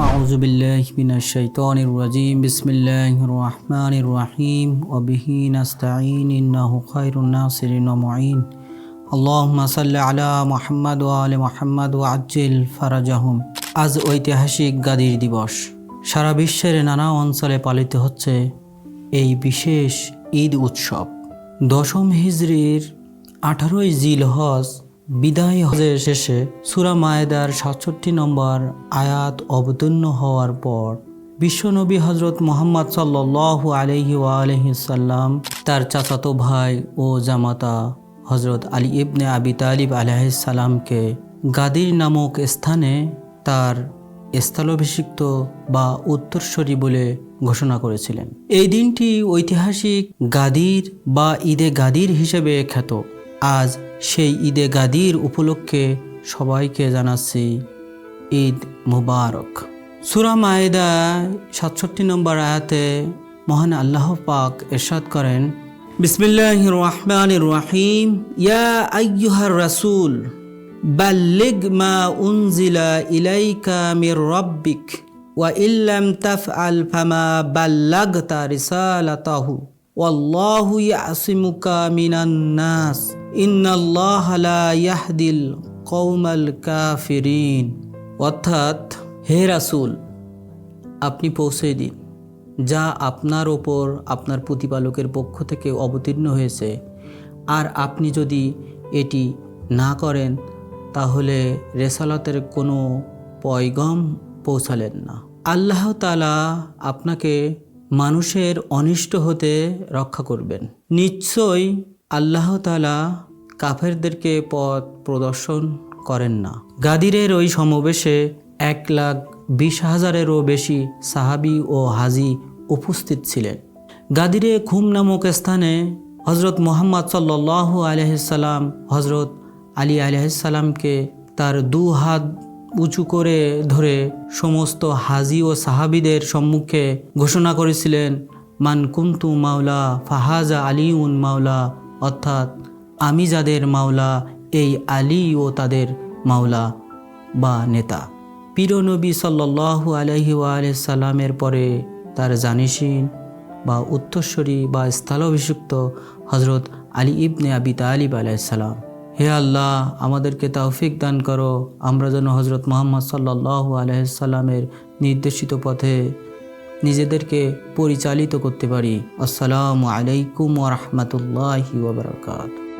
أعوذ بالله من الشيطان الرجيم بسم الله الرحمن الرحيم وبه نستعين إنه خير الناصر ومعين اللهم صل على محمد وآل محمد وعجل فرجهم আজ ঐতিহাসিক গাদির দিবস সারা বিশ্বের নানা অঞ্চলে পালিত হচ্ছে এই বিশেষ ঈদ উৎসব দশম হিজরির আঠারোই জিল হজ বিদায় হজের শেষে সুরা মায়েদার সাতষট্টি নম্বর আয়াত অবতীর্ণ হওয়ার পর বিশ্বনবী হজরত মোহাম্মদ সাল্লাহ আলহি আলহিসাল্লাম তার চাচাতো ভাই ও জামাতা হজরত আলী ইবনে আবি তালিব আলাইসাল্লামকে গাদির নামক স্থানে তার স্থলাভিষিক্ত বা উত্তরস্বরী বলে ঘোষণা করেছিলেন। এই দিনটি ঐতিহাসিক গাদির বা ঈদে গাদির হিসেবে খ্যাত। আজ সেই ঈদে গাদির উপলক্ষে সবাইকে জানাচ্ছি ঈদ মুবারক। সুরা মায়েদা সাতষট্টি নম্বর আয়াতে মহান আল্লাহ পাক এরশাদ করেন বিসমিল্লাহ রহমান রহিম, ইয়া আইয়ুহার রাসূল, বাল্লিগ মা উনজিলা ইলাইকা মির রব্বিক, ওয়া ইল্লাম তাফআল ফামা বাল্লাগতা রিসালাতাহু, ওয়াল্লাহু ইয়াসিমুকা মিনান নাস। ইয়াহদিল কওমাল কাফিরিন। অর্থাৎ, হে রাসূল, আপনি পৌঁছে দিন, যা আপনার ওপর আপনার প্রতিপালকের পক্ষ থেকে অবতীর্ণ হয়েছে। আর আপনি যদি এটি না করেন, তাহলে রেসালতের কোনো পয়গম পৌঁছালেন না। আল্লাহ তালা আপনাকে মানুষের অনিষ্ট হতে রক্ষা করবেন। নিশ্চয়ই আল্লাহ তালা কাফেরদেরকে পথ প্রদর্শন করেন না। গাদিরের ওই সমাবেশে এক লাখ বিশ হাজারেরও বেশি সাহাবি ও হাজি উপস্থিত ছিলেন। গাদিরে খুম নামক স্থানে হজরত মোহাম্মদ সাল্লাহ আলহিসাল্লাম হজরত আলী আলহিসাল্লামকে তার দু হাত উঁচু করে ধরে সমস্ত হাজি ও সাহাবিদের সম্মুখে ঘোষণা করেছিলেন, মান কুন্তু মাওলা ফাহাজা আলিউন মাওলা অর্থাৎ আমি যাদের মাওলা, এই আলী ও তাদের মাওলা বা নেতা। পীরনবী সাল্লাহ আলহি সাল্লামের পরে তার জানিসিন বা উত্তরস্বরী বা স্থলাভিষিক্ত হজরত আলী ইবনে আবি তালিব আলাইসাল্লাম হে আল্লাহ, আমাদেরকে তৌফিক দান করো, আমরা যেন হজরত মোহাম্মদ সাল্লাহ আলহিসাল্লামের নির্দেশিত পথে নিজেদেরকে পরিচালিত করতে পারি। আসসালামু আলাইকুম ওরহমতুল্লাহি ওবরাকাত